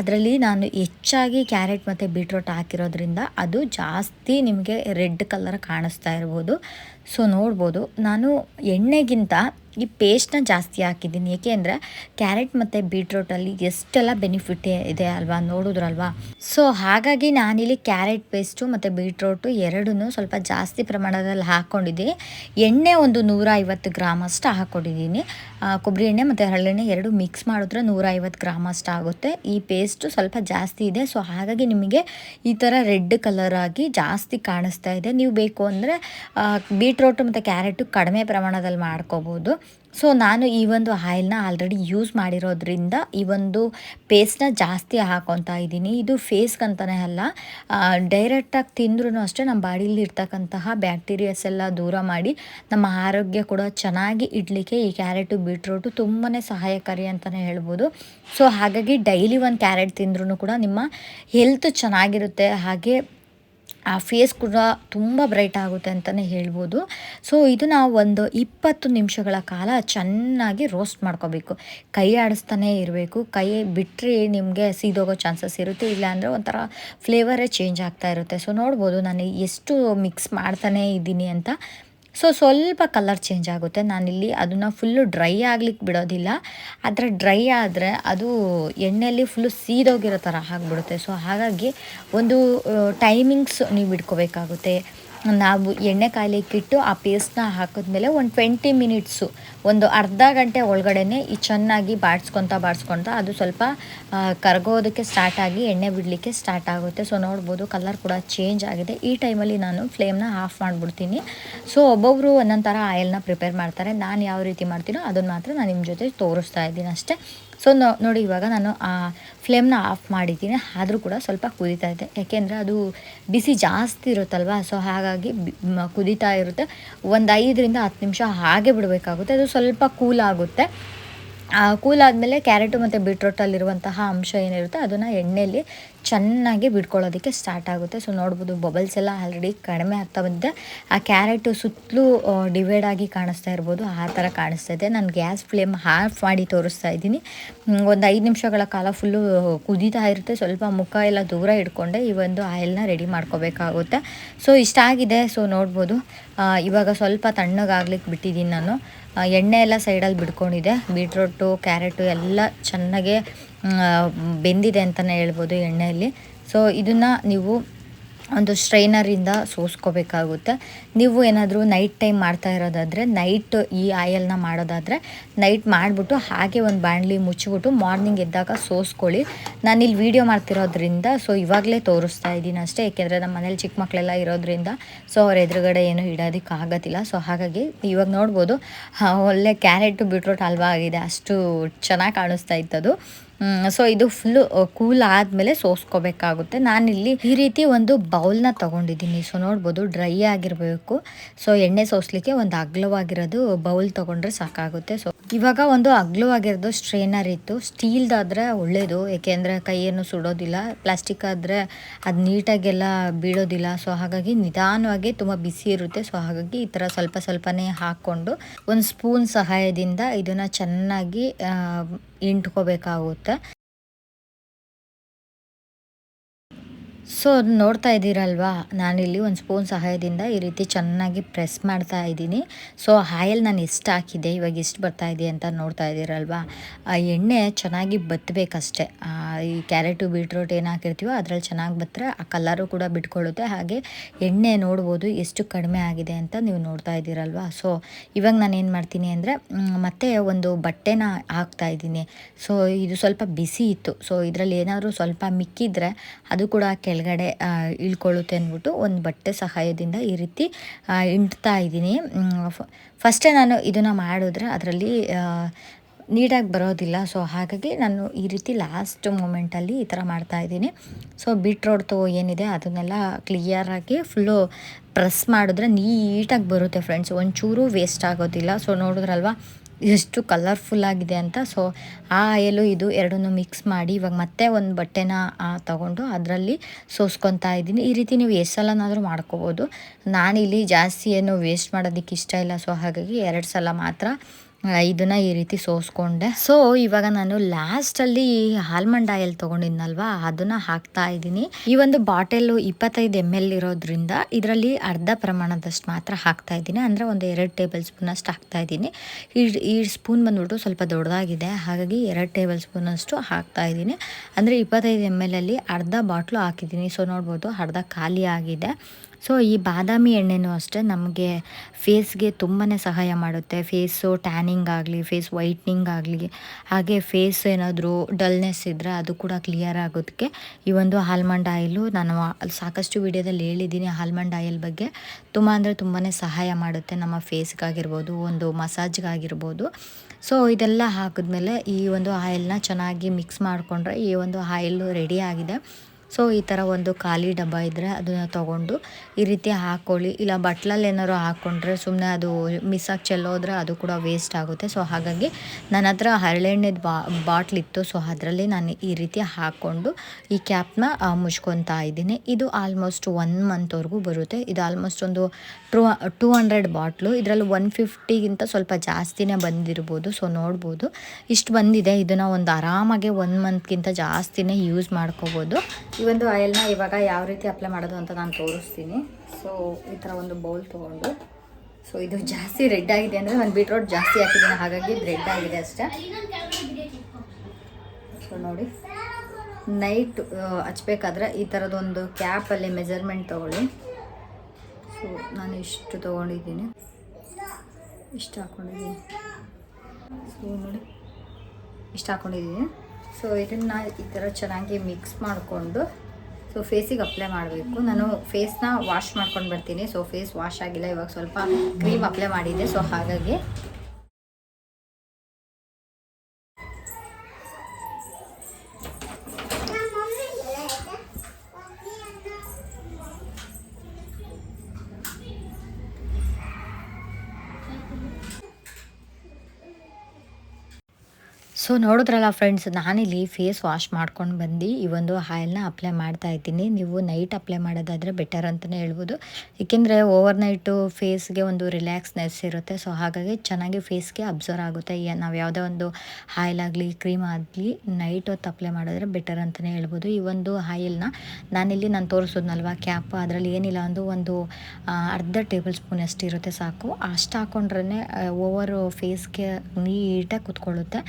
ಅದರಲ್ಲಿ ನಾನು ಹೆಚ್ಚಾಗಿ ಕ್ಯಾರೆಟ್ ಮತ್ತು ಬೀಟ್ರೂಟ್ ಹಾಕಿರೋದ್ರಿಂದ ಅದು ಜಾಸ್ತಿ ನಿಮಗೆ ರೆಡ್ ಕಲರ್ ಕಾಣಿಸ್ತಾ ಇರ್ಬೋದು. ಸೊ ನೋಡ್ಬೋದು. ನಾನು ಎಣ್ಣೆಗಿಂತ ಈ ಪೇಸ್ಟ್ನ ಜಾಸ್ತಿ ಹಾಕಿದ್ದೀನಿ. ಏಕೆ ಅಂದರೆ ಕ್ಯಾರೆಟ್ ಮತ್ತು ಬೀಟ್ರೋಟಲ್ಲಿ ಎಷ್ಟೆಲ್ಲ ಬೆನಿಫಿಟ್ ಇದೆ ಅಲ್ವಾ? ನೋಡಿದ್ರಲ್ವಾ? ಸೊ ಹಾಗಾಗಿ ನಾನಿಲ್ಲಿ ಕ್ಯಾರೆಟ್ ಪೇಸ್ಟು ಮತ್ತು ಬೀಟ್ರೋಟು ಎರಡೂ ಸ್ವಲ್ಪ ಜಾಸ್ತಿ ಪ್ರಮಾಣದಲ್ಲಿ ಹಾಕ್ಕೊಂಡಿದ್ದೀನಿ ಎಣ್ಣೆ ಒಂದು ನೂರ ಐವತ್ತು ಗ್ರಾಮ್ ಅಷ್ಟು ಹಾಕ್ಕೊಂಡಿದ್ದೀನಿ ಕೊಬ್ಬರಿ ಎಣ್ಣೆ ಮತ್ತು ಹರಳೆಣ್ಣೆ ಎರಡು ಮಿಕ್ಸ್ ಮಾಡಿದ್ರೆ ನೂರ ಐವತ್ತು ಗ್ರಾಮ್ ಅಷ್ಟು ಆಗುತ್ತೆ. ಈ ಪೇಸ್ಟು ಸ್ವಲ್ಪ ಜಾಸ್ತಿ ಇದೆ. ಸೊ ಹಾಗಾಗಿ ನಿಮಗೆ ಈ ಥರ ರೆಡ್ ಕಲರ್ ಆಗಿ ಜಾಸ್ತಿ ಕಾಣಿಸ್ತಾ ಇದೆ. ನೀವು ಬೇಕು ಅಂದರೆ ಬೀಟ್ರೋಟು ಮತ್ತು ಕ್ಯಾರೆಟು ಕಡಿಮೆ ಪ್ರಮಾಣದಲ್ಲಿ ಮಾಡ್ಕೋಬೋದು. ಸೊ ನಾನು ಈ ಒಂದು ಆಯಿಲ್ನ ಆಲ್ರೆಡಿ ಯೂಸ್ ಮಾಡಿರೋದ್ರಿಂದ ಈ ಒಂದು ಪೇಸ್ಟ್ನ ಜಾಸ್ತಿ ಹಾಕೊತಾ ಇದ್ದೀನಿ. ಇದು ಫೇಸ್ಗಂತಲೇ ಅಲ್ಲ ಡೈರೆಕ್ಟಾಗಿ ತಿಂದ್ರೂ ಅಷ್ಟೇ ನಮ್ಮ ಬಾಡಿಲಿ ಇರ್ತಕ್ಕಂತಹ ಬ್ಯಾಕ್ಟೀರಿಯಾಸ್ ಎಲ್ಲ ದೂರ ಮಾಡಿ ನಮ್ಮ ಆರೋಗ್ಯ ಕೂಡ ಚೆನ್ನಾಗಿ ಇಡಲಿಕ್ಕೆ ಈ ಕ್ಯಾರೆಟು, ಬೀಟ್ರೂಟು ತುಂಬಾ ಸಹಾಯಕಾರಿ ಅಂತಲೇ ಹೇಳ್ಬೋದು. ಸೊ ಹಾಗಾಗಿ ಡೈಲಿ ಒಂದು ಕ್ಯಾರೆಟ್ ತಿಂದ್ರೂ ಕೂಡ ನಿಮ್ಮ ಹೆಲ್ತ್ ಚೆನ್ನಾಗಿರುತ್ತೆ. ಹಾಗೆ ಆ ಫೇಸ್ ಕೂಡ ತುಂಬ ಬ್ರೈಟ್ ಆಗುತ್ತೆ ಅಂತಲೇ ಹೇಳ್ಬೋದು. ಸೊ ಇದು ನಾವು ಒಂದು ಇಪ್ಪತ್ತು ನಿಮಿಷಗಳ ಕಾಲ ಚೆನ್ನಾಗಿ ರೋಸ್ಟ್ ಮಾಡ್ಕೋಬೇಕು. ಕೈ ಆಡಿಸ್ತಾನೆ ಇರಬೇಕು. ಕೈ ಬಿಟ್ಟರೆ ನಿಮಗೆ ಸೀದೋಗೋ ಚಾನ್ಸಸ್ ಇರುತ್ತೆ. ಇಲ್ಲಾಂದರೆ ಒಂಥರ ಫ್ಲೇವರೇ ಚೇಂಜ್ ಆಗ್ತಾ ಇರುತ್ತೆ. ಸೊ ನೋಡ್ಬೋದು ನಾನು ಎಷ್ಟು ಮಿಕ್ಸ್ ಮಾಡ್ತಾನೇ ಇದ್ದೀನಿ ಅಂತ. ಸೊ ಸ್ವಲ್ಪ ಕಲರ್ ಚೇಂಜ್ ಆಗುತ್ತೆ. ನಾನಿಲ್ಲಿ ಅದನ್ನು ಫುಲ್ಲು ಡ್ರೈ ಆಗ್ಲಿಕ್ಕೆ ಬಿಡೋದಿಲ್ಲ. ಆದರೆ ಡ್ರೈ ಆದರೆ ಅದು ಎಣ್ಣೆಯಲ್ಲಿ ಫುಲ್ಲು ಸೀದೋಗಿರೋ ಥರ ಆಗಿಬಿಡುತ್ತೆ. ಸೊ ಹಾಗಾಗಿ ಒಂದು ಟೈಮಿಂಗ್ಸ್ ನೀವು ಇಟ್ಕೋಬೇಕಾಗುತ್ತೆ. ನಾವು ಎಣ್ಣೆ ಕಾಯ್ಲಿಕ್ಕಿಟ್ಟು ಆ ಪೇಸ್ಟ್ನ ಹಾಕಿದ್ಮೇಲೆ ಒಂದು ಟ್ವೆಂಟಿ ಮಿನಿಟ್ಸು ಒಂದು ಅರ್ಧ ಗಂಟೆ ಒಳಗಡೆನೆ ಈ ಚೆನ್ನಾಗಿ ಬಾಡ್ಸ್ಕೊತಾ ಬಾಡಿಸ್ಕೊತಾ ಅದು ಸ್ವಲ್ಪ ಕರಗೋದಕ್ಕೆ ಸ್ಟಾರ್ಟ್ ಆಗಿ ಎಣ್ಣೆ ಬಿಡಲಿಕ್ಕೆ ಸ್ಟಾರ್ಟ್ ಆಗುತ್ತೆ. ಸೊ ನೋಡ್ಬೋದು ಕಲರ್ ಕೂಡ ಚೇಂಜ್ ಆಗಿದೆ. ಈ ಟೈಮಲ್ಲಿ ನಾನು ಫ್ಲೇಮ್ನ ಆಫ್ ಮಾಡಿಬಿಡ್ತೀನಿ. ಸೊ ಒಬ್ಬೊಬ್ಬರು ಒಂದೊಂದು ಥರ ಆಯಿಲ್ನ ಪ್ರಿಪೇರ್ ಮಾಡ್ತಾರೆ. ನಾನು ಯಾವ ರೀತಿ ಮಾಡ್ತೀನೋ ಅದನ್ನು ಮಾತ್ರ ನಾನು ನಿಮ್ಮ ಜೊತೆ ತೋರಿಸ್ತಾ ಇದ್ದೀನಿ ಅಷ್ಟೇ. ಸೊ ನೋಡಿ, ಇವಾಗ ನಾನು ಆ ಫ್ಲೇಮ್ನ ಆಫ್ ಮಾಡಿದ್ದೀನಿ. ಆದರೂ ಕೂಡ ಸ್ವಲ್ಪ ಕುದೀತಾ ಇದೆ. ಯಾಕೆಂದರೆ ಅದು ಬಿಸಿ ಜಾಸ್ತಿ ಇರುತ್ತಲ್ವ? ಸೊ ಹಾಗಾಗಿ ಕುದೀತಾ ಇರುತ್ತೆ. ಒಂದು ಐದರಿಂದ ಹತ್ತು ನಿಮಿಷ ಹಾಗೆ ಬಿಡಬೇಕಾಗುತ್ತೆ. ಅದು ಸ್ವಲ್ಪ ಕೂಲ್ ಆಗುತ್ತೆ. ಕೂಲ್ ಆದಮೇಲೆ ಕ್ಯಾರೆಟು ಮತ್ತು ಬೀಟ್ರೋಟಲ್ಲಿರುವಂತಹ ಅಂಶ ಏನಿರುತ್ತೆ, ಅದನ್ನು ಎಣ್ಣೆಯಲ್ಲಿ ಚೆನ್ನಾಗಿ ಬಿಟ್ಕೊಳ್ಳೋದಕ್ಕೆ ಸ್ಟಾರ್ಟ್ ಆಗುತ್ತೆ. ಸೊ ನೋಡ್ಬೋದು ಬಬಲ್ಸ್ ಎಲ್ಲ ಆಲ್ರೆಡಿ ಕಡಿಮೆ ಆಗ್ತಾ ಬಂದಿದೆ. ಆ ಕ್ಯಾರೆಟು ಸುತ್ತಲೂ ಡಿವೈಡ್ ಆಗಿ ಕಾಣಿಸ್ತಾ ಇರ್ಬೋದು. ಆ ಥರ ಕಾಣಿಸ್ತಾ ಇದೆ. ನಾನು ಗ್ಯಾಸ್ ಫ್ಲೇಮ್ ಹಾಫ್ ಮಾಡಿ ತೋರಿಸ್ತಾ ಇದ್ದೀನಿ. ಒಂದು ಐದು ನಿಮಿಷಗಳ ಕಾಲ ಫುಲ್ಲು ಕುದೀತಾ ಇರುತ್ತೆ. ಸ್ವಲ್ಪ ಮುಖ ಎಲ್ಲ ದೂರ ಇಟ್ಕೊಂಡೆ. ಈ ಒಂದು ಆಯಿಲ್ನ ರೆಡಿ ಮಾಡ್ಕೋಬೇಕಾಗುತ್ತೆ. ಸೊ ಇಷ್ಟ ಆಗಿದೆ. ಸೊ ನೋಡ್ಬೋದು. ಇವಾಗ ಸ್ವಲ್ಪ ತಣ್ಣಗಾಗ್ಲಿಕ್ಕೆ ಬಿಟ್ಟಿದ್ದೀನಿ ನಾನು. ಎಣ್ಣೆ ಎಲ್ಲ ಸೈಡಲ್ಲಿ ಬಿಡ್ಕೊಂಡಿದೆ ಬೀಟ್ರೋಟು ಕ್ಯಾರೆಟು ಎಲ್ಲ ಚೆನ್ನಾಗೆ ಬೆಂದಿದೆ ಅಂತಲೇ ಹೇಳ್ಬೋದು ಎಣ್ಣೆಯಲ್ಲಿ. ಸೊ ಇದನ್ನು ನೀವು ಒಂದು ಸ್ಟ್ರೈನರಿಂದ ಸೋಸ್ಕೋಬೇಕಾಗುತ್ತೆ. ನೀವು ಏನಾದರೂ ನೈಟ್ ಟೈಮ್ ಮಾಡ್ತಾ ಇರೋದಾದರೆ ನೈಟ್ ಈ ಆಯಲ್ನ ಮಾಡೋದಾದರೆ ನೈಟ್ ಮಾಡಿಬಿಟ್ಟು ಹಾಗೆ ಒಂದು ಬಾಣಲಿ ಮುಚ್ಚಿಬಿಟ್ಟು ಮಾರ್ನಿಂಗ್ ಎದ್ದಾಗ ಸೋಸ್ಕೊಳ್ಳಿ. ನಾನಿಲ್ಲಿ ವೀಡಿಯೋ ಮಾಡ್ತಿರೋದ್ರಿಂದ ಸೊ ಇವಾಗಲೇ ತೋರಿಸ್ತಾ ಇದ್ದೀನಿ ಅಷ್ಟೇ. ಏಕೆಂದರೆ ನಮ್ಮ ಮನೇಲಿ ಚಿಕ್ಕ ಮಕ್ಕಳೆಲ್ಲ ಇರೋದ್ರಿಂದ ಸೊ ಅವ್ರ ಎದುರುಗಡೆ ಏನು ಇಡೋದಕ್ಕೆ ಆಗೋದಿಲ್ಲ ಸೊ ಹಾಗಾಗಿ ಇವಾಗ ನೋಡ್ಬೋದು ಒಳ್ಳೆ ಕ್ಯಾರೆಟು, ಬೀಟ್ರೋಟ್, ಹಲ್ವಾ ಆಗಿದೆ. ಅಷ್ಟು ಚೆನ್ನಾಗಿ ಕಾಣಿಸ್ತಾ ಇತ್ತದು. ಸೊ ಇದು ಫುಲ್ಲು ಕೂಲ್ ಆದಮೇಲೆ ಸೋಸ್ಕೋಬೇಕಾಗುತ್ತೆ. ನಾನಿಲ್ಲಿ ಈ ರೀತಿ ಒಂದು ಬೌಲ್ನ ತಗೊಂಡಿದ್ದೀನಿ. ಸೊ ನೋಡ್ಬೋದು ಡ್ರೈ ಆಗಿರಬೇಕು. ಸೊ ಎಣ್ಣೆ ಸೋಸ್ಲಿಕ್ಕೆ ಒಂದು ಅಗ್ಲವಾಗಿರೋದು ಬೌಲ್ ತಗೊಂಡ್ರೆ ಸಾಕಾಗುತ್ತೆ. ಸೊ ಇವಾಗ ಒಂದು ಅಗ್ಲವಾಗಿರೋದು ಸ್ಟ್ರೈನರ್ ಇತ್ತು. ಸ್ಟೀಲ್ದಾದರೆ ಒಳ್ಳೆಯದು ಏಕೆಂದರೆ ಕೈಯನ್ನು ಸುಡೋದಿಲ್ಲ. ಪ್ಲಾಸ್ಟಿಕ್ ಆದರೆ ಅದು ನೀಟಾಗೆಲ್ಲ ಬೀಳೋದಿಲ್ಲ. ಸೊ ಹಾಗಾಗಿ ನಿಧಾನವಾಗಿ ತುಂಬ ಬಿಸಿ ಇರುತ್ತೆ. ಸೊ ಹಾಗಾಗಿ ಈ ಥರ ಸ್ವಲ್ಪ ಸ್ವಲ್ಪನೇ ಹಾಕ್ಕೊಂಡು ಒಂದು ಸ್ಪೂನ್ ಸಹಾಯದಿಂದ ಇದನ್ನು ಚೆನ್ನಾಗಿ ಆ, ಸೊ ನೋಡ್ತಾ ಇದ್ದೀರಲ್ವಾ? ನಾನಿಲ್ಲಿ ಒಂದು ಸ್ಪೂನ್ ಸಹಾಯದಿಂದ ಈ ರೀತಿ ಚೆನ್ನಾಗಿ ಪ್ರೆಸ್ ಮಾಡ್ತಾ ಇದ್ದೀನಿ. ಸೊ ಆಯಲ್ ನಾನು ಎಷ್ಟು ಹಾಕಿದೆ ಇವಾಗ ಎಷ್ಟು ಬರ್ತಾ ಇದೆ ಅಂತ ನೋಡ್ತಾ ಇದ್ದೀರಲ್ವಾ? ಆ ಎಣ್ಣೆ ಚೆನ್ನಾಗಿ ಬತ್ತಬೇಕಷ್ಟೇ ಈ ಕ್ಯಾರೆಟು, ಬೀಟ್ರೋಟ್ ಏನು ಹಾಕಿರ್ತೀವೋ ಅದರಲ್ಲಿ ಚೆನ್ನಾಗಿ ಬತ್ತರೆ ಆ ಕಲರು ಕೂಡ ಬಿಟ್ಕೊಳ್ಳುತ್ತೆ. ಹಾಗೆ ಎಣ್ಣೆ ನೋಡ್ಬೋದು ಎಷ್ಟು ಕಡಿಮೆ ಆಗಿದೆ ಅಂತ ನೀವು ನೋಡ್ತಾ ಇದ್ದೀರಲ್ವಾ? ಸೊ ಇವಾಗ ನಾನು ಏನು ಮಾಡ್ತೀನಿ ಅಂದರೆ ಮತ್ತೆ ಒಂದು ಬಟ್ಟೆನ ಹಾಕ್ತಾ ಇದ್ದೀನಿ. ಸೊ ಇದು ಸ್ವಲ್ಪ ಬಿಸಿ ಇತ್ತು. ಸೊ ಇದರಲ್ಲಿ ಏನಾದರೂ ಸ್ವಲ್ಪ ಮಿಕ್ಕಿದ್ರೆ ಅದು ಕೂಡ ಕೆಳಗಡೆ ಇಳ್ಕೊಳ್ಳುತ್ತೆ ಅಂದ್ಬಿಟ್ಟು ಒಂದು ಬಟ್ಟೆ ಸಹಾಯದಿಂದ ಈ ರೀತಿ ಇಂಟ್ತಾ ಇದ್ದೀನಿ. ಫಸ್ಟೇ ನಾನು ಇದನ್ನು ಮಾಡಿದ್ರೆ ಅದರಲ್ಲಿ ನೀಟಾಗಿ ಬರೋದಿಲ್ಲ. ಸೊ, ಹಾಗಾಗಿ ನಾನು ಈ ರೀತಿ ಲಾಸ್ಟ್ ಮೂಮೆಂಟಲ್ಲಿ ಈ ಥರ ಮಾಡ್ತಾ ಇದ್ದೀನಿ. ಸೊ ಬೀಟ್ರೋಟ್ದು ಏನಿದೆ ಅದನ್ನೆಲ್ಲ ಕ್ಲಿಯರಾಗಿ ಫುಲ್ಲು ಪ್ರೆಸ್ ಮಾಡಿದ್ರೆ ನೀಟಾಗಿ ಬರುತ್ತೆ ಫ್ರೆಂಡ್ಸ್. ಒಂಚೂರು ವೇಸ್ಟ್ ಆಗೋದಿಲ್ಲ. ಸೊ, ನೋಡಿದ್ರಲ್ವಾ? ಎಷ್ಟು ಕಲರ್ಫುಲ್ ಆಗಿದೆ ಅಂತ. ಸೊ ಆ ಆಯಲು ಇದು ಎರಡನ್ನೂ ಮಿಕ್ಸ್ ಮಾಡಿ ಇವಾಗ ಮತ್ತೆ ಒಂದು ಬಟ್ಟೆನ ತಗೊಂಡು ಅದರಲ್ಲಿ ಸೋಸ್ಕೊತಾ ಇದ್ದೀನಿ. ಈ ರೀತಿ ನೀವು ಎಷ್ಟು ಸಲನಾದರೂ ಮಾಡ್ಕೋಬೋದು. ನಾನಿಲ್ಲಿ ಜಾಸ್ತಿ ಏನು ವೇಸ್ಟ್ ಮಾಡೋದಕ್ಕೆ ಇಷ್ಟ ಇಲ್ಲ. ಸೊ ಹಾಗಾಗಿ ಎರಡು ಸಲ ಮಾತ್ರ ಇದನ್ನ ಈ ರೀತಿ ಸೋಸ್ಕೊಂಡೆ. ಸೊ ಇವಾಗ ನಾನು ಲಾಸ್ಟಲ್ಲಿ ಆಲ್ಮಂಡ್ ಆಯಿಲ್ ತೊಗೊಂಡಿದ್ನಲ್ವಾ? ಅದನ್ನ ಹಾಕ್ತಾ ಇದ್ದೀನಿ. ಈ ಒಂದು ಬಾಟಲ್ ಇಪ್ಪತ್ತೈದು ಎಂ ಎಲ್ ಇರೋದ್ರಿಂದ ಇದರಲ್ಲಿ ಅರ್ಧ ಪ್ರಮಾಣದಷ್ಟು ಮಾತ್ರ ಹಾಕ್ತಾ ಇದ್ದೀನಿ. ಅಂದರೆ ಒಂದು ಎರಡು ಟೇಬಲ್ ಸ್ಪೂನ್ ಅಷ್ಟು ಹಾಕ್ತಾ ಇದ್ದೀನಿ. ಈ ಈ ಸ್ಪೂನ್ ಬಂದ್ಬಿಟ್ಟು ಸ್ವಲ್ಪ ದೊಡ್ಡದಾಗಿದೆ. ಹಾಗಾಗಿ ಎರಡು ಟೇಬಲ್ ಸ್ಪೂನ್ ಅಷ್ಟು ಹಾಕ್ತಾ ಇದ್ದೀನಿ. ಅಂದರೆ ಇಪ್ಪತ್ತೈದು ಎಂ ಎಲ್ ಅಲ್ಲಿ ಅರ್ಧ ಬಾಟ್ಲು ಹಾಕಿದ್ದೀನಿ. ಸೊ ನೋಡ್ಬೋದು ಅರ್ಧ ಖಾಲಿ ಆಗಿದೆ. ಸೊ ಈ ಬಾದಾಮಿ ಎಣ್ಣೆನೂ ಅಷ್ಟೇ ನಮಗೆ ಫೇಸ್ಗೆ ತುಂಬಾ ಸಹಾಯ ಮಾಡುತ್ತೆ. ಫೇಸು ಟ್ಯಾನಿಂಗ್ ಆಗಲಿ ಫೇಸ್ ವೈಟ್ನಿಂಗ್ ಆಗಲಿ, ಹಾಗೆ ಫೇಸ್ ಏನಾದರೂ ಡಲ್ನೆಸ್ ಇದ್ದರೆ ಅದು ಕೂಡ ಕ್ಲಿಯರ್ ಆಗೋದಕ್ಕೆ ಈ ಒಂದು ಆಲ್ಮಂಡ್ ಆಯಿಲು ನಾನು ಸಾಕಷ್ಟು ವಿಡಿಯೋದಲ್ಲಿ ಹೇಳಿದ್ದೀನಿ. ಆಲ್ಮಂಡ್ ಆಯಿಲ್ ಬಗ್ಗೆ ತುಂಬ ಅಂದರೆ ತುಂಬಾ ಸಹಾಯ ಮಾಡುತ್ತೆ ನಮ್ಮ ಫೇಸ್ಗಾಗಿರ್ಬೋದು ಒಂದು ಮಸಾಜ್ಗಾಗಿರ್ಬೋದು ಸೊ ಇದೆಲ್ಲ ಹಾಕಿದ್ಮೇಲೆ ಈ ಒಂದು ಆಯಿಲ್ನ ಚೆನ್ನಾಗಿ ಮಿಕ್ಸ್ ಮಾಡಿಕೊಂಡ್ರೆ ಈ ಒಂದು ಆಯಿಲ್ ರೆಡಿ ಆಗಿದೆ. ಸೊ, ಈ ಥರ ಒಂದು ಖಾಲಿ ಡಬ್ಬ ಇದ್ದರೆ ಅದನ್ನು ತೊಗೊಂಡು ಈ ರೀತಿ ಹಾಕ್ಕೊಳ್ಳಿ ಇಲ್ಲ, ಬಟ್ಲಲ್ಲಿ ಏನಾದ್ರು ಹಾಕ್ಕೊಂಡ್ರೆ ಸುಮ್ಮನೆ ಅದು ಮಿಸ್ಸಾಗಿ ಚೆಲ್ಲೋದ್ರೆ ಅದು ಕೂಡ ವೇಸ್ಟ್ ಆಗುತ್ತೆ. ಸೊ, ಹಾಗಾಗಿ ನನ್ನ ಹತ್ರ ಹರಳೆಣ್ಣೆದು ಬಾ, ಬಾಟ್ಲ್ ಇತ್ತು. ಸೊ, ಅದರಲ್ಲಿ ನಾನು ಈ ರೀತಿ ಹಾಕ್ಕೊಂಡು ಈ ಕ್ಯಾಪ್ನ ಮುಚ್ಕೊತಾ ಇದ್ದೀನಿ. ಇದು ಆಲ್ಮೋಸ್ಟ್ ಒನ್ ಮಂತ್ವರೆಗೂ ಬರುತ್ತೆ. ಇದು ಆಲ್ಮೋಸ್ಟ್ ಒಂದು ಟೂ ಟೂ ಹಂಡ್ರೆಡ್ ಬಾಟ್ಲು. ಇದರಲ್ಲಿ ಒನ್ ಫಿಫ್ಟಿಗಿಂತ ಸ್ವಲ್ಪ ಜಾಸ್ತಿನೇ ಬಂದಿರ್ಬೋದು ಸೊ ನೋಡ್ಬೋದು. ಇಷ್ಟು ಬಂದಿದೆ, ಇದನ್ನು ಒಂದು ಆರಾಮಾಗೆ ಒನ್ ಮಂತ್ಗಿಂತ ಜಾಸ್ತಿನೇ ಯೂಸ್ ಮಾಡ್ಕೋಬೋದು. ಈ ಒಂದು ಆಯಿಲ್ನ ಇವಾಗ ಯಾವ ರೀತಿ ಅಪ್ಲೈ ಮಾಡೋದು ಅಂತ ನಾನು ತೋರಿಸ್ತೀನಿ. ಸೊ ಈ ಥರ ಒಂದು ಬೌಲ್ ತೊಗೊಂಡು. ಸೊ ಇದು ಜಾಸ್ತಿ ರೆಡ್ ಆಗಿದೆ ಅಂದರೆ ಒಂದು ಬೀಟ್ರೋಟ್ ಜಾಸ್ತಿ ಹಾಕಿದ್ದೀನಿ, ಹಾಗಾಗಿ ರೆಡ್ ಆಗಿದೆ ಅಷ್ಟೇ. ಸೊ ನೋಡಿ. ನೈಟ್ ಹಚ್ಬೇಕಾದ್ರೆ ಈ ಥರದೊಂದು ಕ್ಯಾಪಲ್ಲಿ ಮೆಜರ್ಮೆಂಟ್ ತೊಗೊಳ್ಳಿ. ಸೊ ನಾನು ಇಷ್ಟು ತೊಗೊಂಡಿದ್ದೀನಿ. ಇಷ್ಟು ಹಾಕ್ಕೊಂಡಿದ್ದೀನಿ ಸೊ ನೋಡಿ. ಇಷ್ಟು ಹಾಕ್ಕೊಂಡಿದ್ದೀನಿ ಸೊ ಇದನ್ನು ಈ ಥರ ಚೆನ್ನಾಗಿ ಮಿಕ್ಸ್ ಮಾಡಿಕೊಂಡು ಸೊ ಫೇಸಿಗೆ ಅಪ್ಲೈ ಮಾಡಬೇಕು. ನಾನು ಫೇಸ್ನ ವಾಶ್ ಮಾಡ್ಕೊಂಡು ಬರ್ತೀನಿ. ಸೊ ಫೇಸ್ ವಾಶ್ ಆಗಿಲ್ಲ. ಇವಾಗ ಸ್ವಲ್ಪ ಕ್ರೀಮ್ ಅಪ್ಲೈ ಮಾಡಿದ್ದೆ. ಸೊ ಹಾಗಾಗಿ ನೋಡಿದ್ರಲ್ಲ ಫ್ರೆಂಡ್ಸ್ ನಾನಿಲ್ಲಿ ಫೇಸ್ ವಾಶ್ ಮಾಡ್ಕೊಂಡು ಬಂದು ಈ ಒಂದು ಆಯಿಲ್ನ ಅಪ್ಲೈ ಮಾಡ್ತಾ ಇದ್ದೀನಿ. ನೀವು ನೈಟ್ ಅಪ್ಲೈ ಮಾಡೋದಾದರೆ ಬೆಟರ್ ಅಂತಲೇ ಹೇಳ್ಬೋದು. ಏಕೆಂದರೆ ಓವರ್ ನೈಟು ಫೇಸ್ಗೆ ಒಂದು ರಿಲ್ಯಾಕ್ಸ್ನೆಸ್ ಇರುತ್ತೆ. ಸೊ ಹಾಗಾಗಿ ಚೆನ್ನಾಗಿ ಫೇಸ್ಗೆ ಅಬ್ಸರ್ವ್ ಆಗುತ್ತೆ. ನಾವು ಯಾವುದೇ ಒಂದು ಆಯಿಲ್ ಆಗಲಿ ಕ್ರೀಮ್ ಆಗಲಿ ನೈಟ್ ಹೊತ್ತು ಅಪ್ಲೈ ಮಾಡಿದ್ರೆ ಬೆಟರ್ ಅಂತಲೇ ಹೇಳ್ಬೋದು. ಈ ಒಂದು ಆಯಿಲ್ನ ನಾನಿಲ್ಲಿ ನಾನು ತೋರಿಸೋದ್ನಲ್ವ ಕ್ಯಾಪ್ ಅದರಲ್ಲಿ ಏನಿಲ್ಲ ಅಂದು ಒಂದು ಅರ್ಧ ಟೇಬಲ್ ಸ್ಪೂನ್ ಅಷ್ಟು ಇರುತ್ತೆ ಸಾಕು. ಅಷ್ಟು ಹಾಕೊಂಡ್ರೆ ಓವರು ಫೇಸ್ಗೆ ನೀಟಾಗಿ ಕುತ್ಕೊಳ್ಳುತ್ತೆ.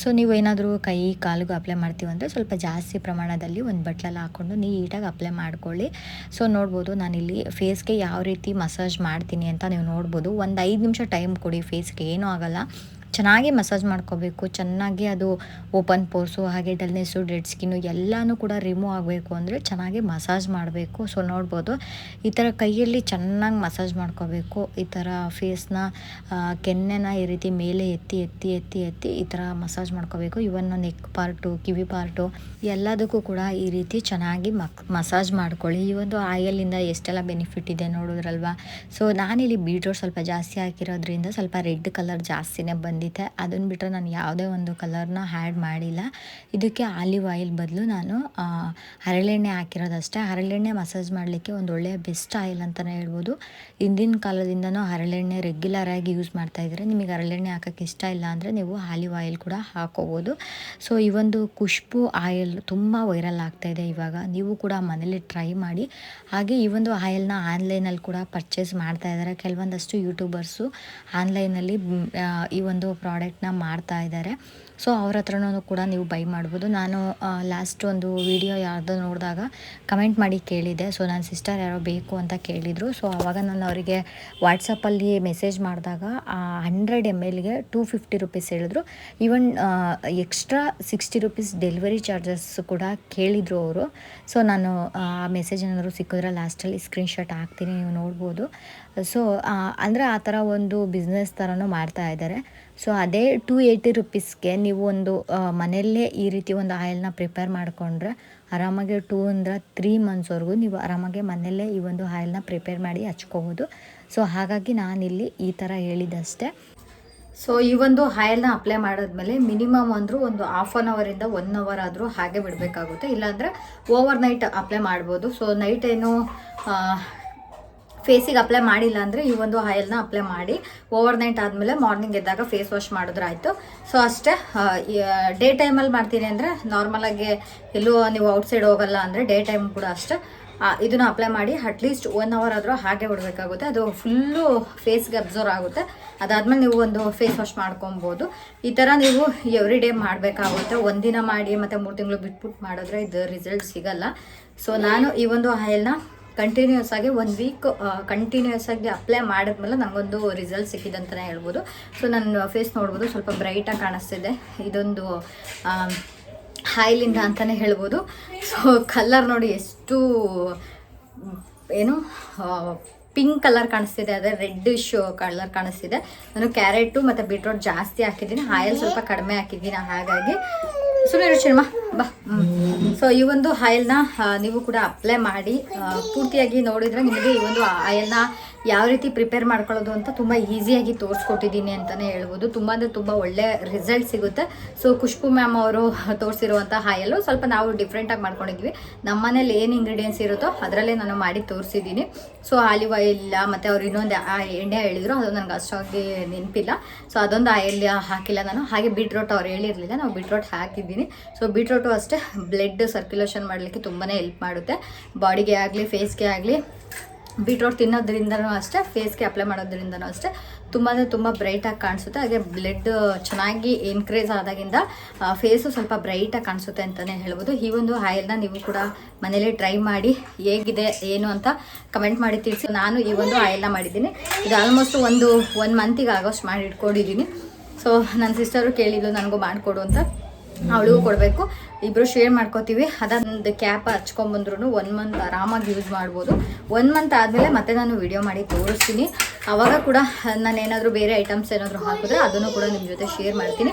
ಸೊ ನೀವು ಏನಾದರೂ ಕೈ, ಕಾಲಿಗೂ ಅಪ್ಲೈ ಮಾಡ್ತೀವಿ ಅಂದರೆ ಸ್ವಲ್ಪ ಜಾಸ್ತಿ ಪ್ರಮಾಣದಲ್ಲಿ ಒಂದು ಬಟ್ಲಲ್ಲಿ ಹಾಕ್ಕೊಂಡು ನೀಟಾಗಿ ಅಪ್ಲೈ ಮಾಡ್ಕೊಳ್ಳಿ. ಸೊ ನೋಡ್ಬೋದು ನಾನಿಲ್ಲಿ ಫೇಸ್ಗೆ ಯಾವ ರೀತಿ ಮಸಾಜ್ ಮಾಡ್ತೀನಿ ಅಂತ ನೀವು ನೋಡ್ಬೋದು. ಒಂದು ಐದು ನಿಮಿಷ ಟೈಮ್ ಕೊಡಿ ಫೇಸ್ಗೆ ಏನೂ ಆಗಲ್ಲ. ಚೆನ್ನಾಗಿ ಮಸಾಜ್ ಮಾಡ್ಕೋಬೇಕು, ಚೆನ್ನಾಗಿ ಅದು ಓಪನ್ ಪೋರ್ಸು ಹಾಗೆ ಡಲ್ನೆಸ್ಸು, ಡೆಡ್ ಸ್ಕಿನ್ನು ಎಲ್ಲನೂ ಕೂಡ ರಿಮೂವ್ ಆಗಬೇಕು ಅಂದರೆ ಚೆನ್ನಾಗಿ ಮಸಾಜ್ ಮಾಡಬೇಕು. ಸೊ, ನೋಡ್ಬೋದು. ಈ ಥರ ಕೈಯಲ್ಲಿ ಚೆನ್ನಾಗಿ ಮಸಾಜ್ ಮಾಡ್ಕೋಬೇಕು. ಈ ಥರ ಫೇಸ್ನ ಕೆನ್ನೆನ ಈ ರೀತಿ ಮೇಲೆ ಎತ್ತಿ ಎತ್ತಿ ಎತ್ತಿ ಎತ್ತಿ ಈ ಥರ ಮಸಾಜ್ ಮಾಡ್ಕೋಬೇಕು. ಇವನ್ ನೆಕ್ ಪಾರ್ಟು, ಕಿವಿ ಪಾರ್ಟು ಎಲ್ಲದಕ್ಕೂ ಕೂಡ ಈ ರೀತಿ ಚೆನ್ನಾಗಿ ಮಸಾಜ್ ಮಾಡ್ಕೊಳ್ಳಿ. ಈ ಒಂದು ಆಯಲಿಂದ ಎಷ್ಟೆಲ್ಲ ಬೆನಿಫಿಟ್ ಇದೆ ನೋಡೋದ್ರಲ್ವಾ? ಸೊ, ನಾನಿಲ್ಲಿ ಬೀಟ್ರೋಟ್ ಸ್ವಲ್ಪ ಜಾಸ್ತಿ ಹಾಕಿರೋದ್ರಿಂದ ಸ್ವಲ್ಪ ರೆಡ್ ಕಲರ್ ಜಾಸ್ತಿನೇ ಬಂದಿದೆ ಅದನ್ನು ಬಿಟ್ಟರೆ ನಾನು ಯಾವುದೇ ಒಂದು ಕಲರ್ನ ಹ್ಯಾಡ್ ಮಾಡಿಲ್ಲ. ಇದಕ್ಕೆ ಆಲಿವ್ ಆಯಿಲ್ ಬದಲು ನಾನು ಹರಳೆಣ್ಣೆ ಹಾಕಿರೋದಷ್ಟೇ. ಹರಳೆಣ್ಣೆ ಮಸಾಜ್ ಮಾಡಲಿಕ್ಕೆ ಒಂದು ಒಳ್ಳೆಯ ಬೆಸ್ಟ್ ಆಯಿಲ್ ಅಂತಲೇ ಹೇಳ್ಬೋದು. ಹಿಂದಿನ ಕಾಲದಿಂದನೂ ಹರಳೆಣ್ಣೆ ರೆಗ್ಯುಲರ್ ಆಗಿ ಯೂಸ್ ಮಾಡ್ತಾ ಇದ್ದಾರೆ ನಿಮಗೆ ಹರಳೆಣ್ಣೆ ಹಾಕೋಕ್ಕೆ ಇಷ್ಟ ಇಲ್ಲ ಅಂದರೆ ನೀವು ಆಲಿವ್ ಆಯಿಲ್ ಕೂಡ ಹಾಕೋಬೋದು. ಸೊ ಈ ಒಂದು ಖುಷ್ಬು ಆಯಿಲ್ ತುಂಬ ವೈರಲ್ ಆಗ್ತಾ ಇದೆ ಇವಾಗ. ನೀವು ಕೂಡ ಮನೇಲಿ ಟ್ರೈ ಮಾಡಿ. ಹಾಗೆ ಈ ಒಂದು ಆಯಿಲ್ನ ಆನ್ಲೈನಲ್ಲಿ ಕೂಡ ಪರ್ಚೇಸ್ ಮಾಡ್ತಾ ಇದ್ದಾರೆ ಕೆಲವೊಂದಷ್ಟು ಯೂಟ್ಯೂಬರ್ಸು ಆನ್ಲೈನಲ್ಲಿ ಈ ಒಂದು ಪ್ರಾಡಕ್ಟ್ನ ಮಾಡ್ತಾ ಇದ್ದಾರೆ ಸೊ ಅವ್ರ ಹತ್ರನೂ ಕೂಡ ನೀವು ಬೈ ಮಾಡ್ಬೋದು. ನಾನು ಲಾಸ್ಟ್ ಒಂದು ವಿಡಿಯೋ ಯಾರ್ದು ನೋಡಿದಾಗ ಕಮೆಂಟ್ ಮಾಡಿ ಕೇಳಿದೆ. ಸೊ ನನ್ನ ಸಿಸ್ಟರ್ ಯಾರೋ ಬೇಕು ಅಂತ ಕೇಳಿದರು. ಸೊ ಆವಾಗ ನಾನು ಅವರಿಗೆ ವಾಟ್ಸಪ್ಪಲ್ಲಿ ಮೆಸೇಜ್ ಮಾಡಿದಾಗ ಹಂಡ್ರೆಡ್ ಎಂ ಎಲ್ಗೆ ಟೂ ಫಿಫ್ಟಿ ರುಪೀಸ್ ಹೇಳಿದ್ರು. Even extra sixty rupees delivery charges ಕೂಡ ಕೇಳಿದರು ಅವರು. ಸೊ ನಾನು, ಆ ಮೆಸೇಜ್ ಏನಾದರೂ ಸಿಕ್ಕಿದ್ರೆ ಲಾಸ್ಟಲ್ಲಿ ಸ್ಕ್ರೀನ್ಶಾಟ್ ಹಾಕ್ತೀನಿ, ನೀವು ನೋಡ್ಬೋದು. ಸೊ ಅಂದರೆ ಆ ಥರ ಒಂದು ಬಿಸ್ನೆಸ್ ಥರನೂ ಮಾಡ್ತಾ ಇದ್ದಾರೆ ಸೊ ಅದೇ ಟೂ ಏಯ್ಟಿ ರುಪೀಸ್ಗೆ ನೀವು ಒಂದು ಮನೆಯಲ್ಲೇ ಈ ರೀತಿ ಒಂದು ಆಯಿಲ್ನ ಪ್ರಿಪೇರ್ ಮಾಡಿಕೊಂಡ್ರೆ ಆರಾಮಾಗಿ ಟೂ ಅಂದ್ರೆ ತ್ರೀ ಮಂತ್ಸ್ವರೆಗೂ ನೀವು ಆರಾಮಾಗಿ ಮನೆಯಲ್ಲೇ ಈ ಒಂದು ಆಯಿಲ್ನ ಪ್ರಿಪೇರ್ ಮಾಡಿ ಹಚ್ಕೋಬೋದು. ಸೊ ಹಾಗಾಗಿ ನಾನಿಲ್ಲಿ ಈ ಥರ ಹೇಳಿದಷ್ಟೇ. ಸೊ ಈ ಒಂದು ಆಯಿಲ್ನ ಅಪ್ಲೈ ಮಾಡಿದ್ಮೇಲೆ ಮಿನಿಮಮ್ ಅಂದರೂ ಒಂದು ಹಾಫ್ ಆನ್ ಅವರಿಂದ ಒನ್ ಅವರ್ ಆದರೂ ಹಾಗೆ ಬಿಡಬೇಕಾಗುತ್ತೆ. ಇಲ್ಲಾಂದರೆ ಓವರ್ ನೈಟ್ ಅಪ್ಲೈ ಮಾಡ್ಬೋದು. ಸೊ ನೈಟ್ ಏನು ಫೇಸಿಗೆ ಅಪ್ಲೈ ಮಾಡಿಲ್ಲ ಅಂದರೆ ಈ ಒಂದು ಆಯಿಲ್ನ ಅಪ್ಲೈ ಮಾಡಿ ಓವರ್ ನೈಟ್ ಆದಮೇಲೆ ಮಾರ್ನಿಂಗ್ ಎದ್ದಾಗ ಫೇಸ್ ವಾಶ್ ಮಾಡಿದ್ರೆ ಆಯಿತು. ಸೊ ಅಷ್ಟೇ ಡೇ ಟೈಮಲ್ಲಿ ಮಾಡ್ತೀನಿ ಅಂದರೆ ನಾರ್ಮಲಾಗಿ ಎಲ್ಲೂ ನೀವು ಔಟ್ಸೈಡ್ ಹೋಗಲ್ಲ ಅಂದರೆ ಡೇ ಟೈಮ್ ಕೂಡ ಅಷ್ಟೇ. ಇದನ್ನು ಇದನ್ನ ಅಪ್ಲೈ ಮಾಡಿ ಅಟ್ಲೀಸ್ಟ್ ಒನ್ ಅವರ್ ಆದರೂ ಹಾಗೆ ಬಿಡಬೇಕಾಗುತ್ತೆ. ಅದು ಫುಲ್ಲು ಫೇಸ್ಗೆ ಅಬ್ಸರ್ವ್ ಆಗುತ್ತೆ. ಅದಾದಮೇಲೆ ನೀವು ಒಂದು ಫೇಸ್ ವಾಶ್ ಮಾಡ್ಕೊಬೋದು. ಈ ಥರ ನೀವು ಎವ್ರಿ ಡೇ ಮಾಡಬೇಕಾಗುತ್ತೆ. ಒಂದಿನ ಮಾಡಿ ಮತ್ತು ಮೂರು ತಿಂಗಳು ಬಿಟ್ಬಿಟ್ಟು ಮಾಡಿದ್ರೆ ಇದು ರಿಸಲ್ಟ್ ಸಿಗಲ್ಲ. ಸೊ ನಾನು ಈ ಒಂದು ಆಯಿಲ್ನ ಕಂಟಿನ್ಯೂಸ್ ಆಗಿ ಒಂದು ವೀಕ್ ಕಂಟಿನ್ಯೂಸ್ ಆಗಿ ಅಪ್ಲೈ ಮಾಡಿದ್ಮೇಲೆ ನನಗೊಂದು ರಿಸಲ್ಟ್ ಸಿಕ್ಕಿದೆ ಅಂತಲೇ ಹೇಳ್ಬೋದು. ಸೊ ನನ್ನ ಫೇಸ್ ನೋಡ್ಬೋದು, ಸ್ವಲ್ಪ ಬ್ರೈಟಾಗಿ ಕಾಣಿಸ್ತಿದೆ. ಇದೊಂದು ಹಾಯ್ಲಿಂದ ಅಂತಲೇ ಹೇಳ್ಬೋದು. ಸೊ ಕಲರ್ ನೋಡಿ ಎಷ್ಟು, ಏನು ಪಿಂಕ್ ಕಲರ್ ಕಾಣಿಸ್ತಿದೆ, ಅದೇ ರೆಡ್ಡಿಶ್ ಕಲರ್ ಕಾಣಿಸ್ತಿದೆ. ನಾನು ಕ್ಯಾರೆಟು ಮತ್ತು ಬೀಟ್ರೋಟ್ ಜಾಸ್ತಿ ಹಾಕಿದ್ದೀನಿ. ಆಯಿಲ್ ಸ್ವಲ್ಪ ಕಡಿಮೆ ಹಾಕಿದ್ದೀನಿ, ಹಾಗಾಗಿ ಸುಮ್ಮನೆ ರುಚಿರ್ಮ ಬಾ. ಸೊ ಈ ಒಂದು ಆಯಿಲ್ನ ನೀವು ಕೂಡ ಅಪ್ಲೈ ಮಾಡಿ ಪೂರ್ತಿಯಾಗಿ ನೋಡಿದರೆ ನಿಮಗೆ ಈ ಒಂದು ಆಯಿಲ್ನ ಯಾವ ರೀತಿ ಪ್ರಿಪೇರ್ ಮಾಡ್ಕೊಳ್ಳೋದು ಅಂತ ತುಂಬ ಈಸಿಯಾಗಿ ತೋರಿಸ್ಕೊಟ್ಟಿದ್ದೀನಿ ಅಂತಲೇ ಹೇಳ್ಬೋದು. ತುಂಬ ಅಂದರೆ ತುಂಬ ಒಳ್ಳೆ ರಿಸಲ್ಟ್ ಸಿಗುತ್ತೆ. ಸೊ ಖುಷ್ಬು ಮ್ಯಾಮ್ ಅವರು ತೋರಿಸಿರುವಂಥ ಹಾಯಲ್ಲೂ ಸ್ವಲ್ಪ ನಾವು ಡಿಫ್ರೆಂಟಾಗಿ ಮಾಡ್ಕೊಂಡಿದ್ವಿ. ನಮ್ಮ ಮನೇಲಿ ಏನು ಇಂಗ್ರೀಡಿಯೆಂಟ್ಸ್ ಇರುತ್ತೋ ಅದರಲ್ಲೇ ನಾನು ಮಾಡಿ ತೋರಿಸಿದ್ದೀನಿ. ಸೊ ಆಲಿವ್ ಆಯಿಲ್ ಮತ್ತು ಅವ್ರು ಇನ್ನೊಂದು ಎಣ್ಣೆ ಹೇಳಿದ್ರು, ಅದು ನನಗೆ ಅಷ್ಟಾಗಿ ನೆನಪಿಲ್ಲ. ಸೊ ಅದೊಂದು ಆಯಿಲ್ ಹಾಕಿಲ್ಲ ನಾನು. ಹಾಗೆ ಬೀಟ್ರೋಟ್ ಅವ್ರು ಹೇಳಿರಲಿಲ್ಲ, ನಾವು ಬೀಟ್ರೋಟ್ ಹಾಕಿದ್ದೀನಿ. ಸೊ ಬೀಟ್ರೋಟು ಅಷ್ಟೇ ಬ್ಲಡ್ ಸರ್ಕ್ಯುಲೇಷನ್ ಮಾಡಲಿಕ್ಕೆ ತುಂಬಾ ಹೆಲ್ಪ್ ಮಾಡುತ್ತೆ. ಬಾಡಿಗೆ ಆಗಲಿ ಫೇಸ್ಗೆ ಆಗಲಿ ಬೀಟ್ರೋಟ್ ತಿನ್ನೋದ್ರಿಂದನೂ ಅಷ್ಟೇ ಫೇಸ್ಗೆ ಅಪ್ಲೈ ಮಾಡೋದ್ರಿಂದನೂ ಅಷ್ಟೇ, ತುಂಬಾ ತುಂಬ ಬ್ರೈಟಾಗಿ ಕಾಣಿಸುತ್ತೆ. ಹಾಗೆ ಬ್ಲಡ್ ಚೆನ್ನಾಗಿ ಇನ್ಕ್ರೀಸ್ ಆದಾಗಿಂದ ಫೇಸು ಸ್ವಲ್ಪ ಬ್ರೈಟಾಗಿ ಕಾಣಿಸುತ್ತೆ ಅಂತಲೇ ಹೇಳ್ಬೋದು. ಈ ಒಂದು ಆಯಿಲ್ನ ನೀವು ಕೂಡ ಮನೇಲಿ ಟ್ರೈ ಮಾಡಿ, ಹೇಗಿದೆ, ಏನು ಅಂತ ಕಮೆಂಟ್ ಮಾಡಿ ತಿಳಿಸಿ. ನಾನು ಈ ಒಂದು ಆಯಿಲ್ನ ಮಾಡಿದ್ದೀನಿ. ಇದು ಆಲ್ಮೋಸ್ಟ್ ಒಂದು ಒನ್ ಮಂತಿಗೆ ಆಗೋಷ್ಟು ಮಾಡಿ ಇಟ್ಕೊಂಡಿದ್ದೀನಿ. ಸೊ ನನ್ನ ಸಿಸ್ಟರು ಕೇಳಿದ್ಲು ನನಗೂ ಮಾಡಿಕೊಡು ಅಂತ. ಅವಳಿಗೂ ಕೊಡಬೇಕು. ಇಬ್ಬರು ಶೇರ್ ಮಾಡ್ಕೋತೀವಿ. ಅದೊಂದು ಕ್ಯಾಪ್ ಹಚ್ಕೊಂಡ್ಬಂದ್ರು ಒನ್ ಮಂತ್ ಆರಾಮಾಗಿ ಯೂಸ್ ಮಾಡ್ಬೋದು. ಒನ್ ಮಂತ್ ಆದಮೇಲೆ ಮತ್ತೆ ನಾನು ವಿಡಿಯೋ ಮಾಡಿ ತೋರಿಸ್ತೀನಿ. ಅವಾಗ ಕೂಡ ನಾನು ಏನಾದರೂ ಬೇರೆ ಐಟಮ್ಸ್ ಏನಾದರೂ ಹಾಕಿದ್ರೆ ಅದನ್ನು ಕೂಡ ನಿಮ್ಮ ಜೊತೆ ಶೇರ್ ಮಾಡ್ತೀನಿ.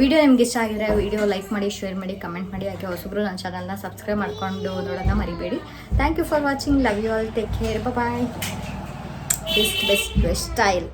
ವಿಡಿಯೋ ನಿಮ್ಗೆ ಇಷ್ಟ ಆಗಿದ್ರೆ ವಿಡಿಯೋ ಲೈಕ್ ಮಾಡಿ ಶೇರ್ ಮಾಡಿ ಕಮೆಂಟ್ ಮಾಡಿ. ಹಾಗೆ ಹೊಸಬ್ರು ನನ್ನ ಚಾನಲ್ನ ಸಬ್ಸ್ಕ್ರೈಬ್ ಮಾಡ್ಕೊಂಡು ನೋಡೋಣ ಮರಿಬೇಡಿ. Thank you for watching love you all take care bye best best best style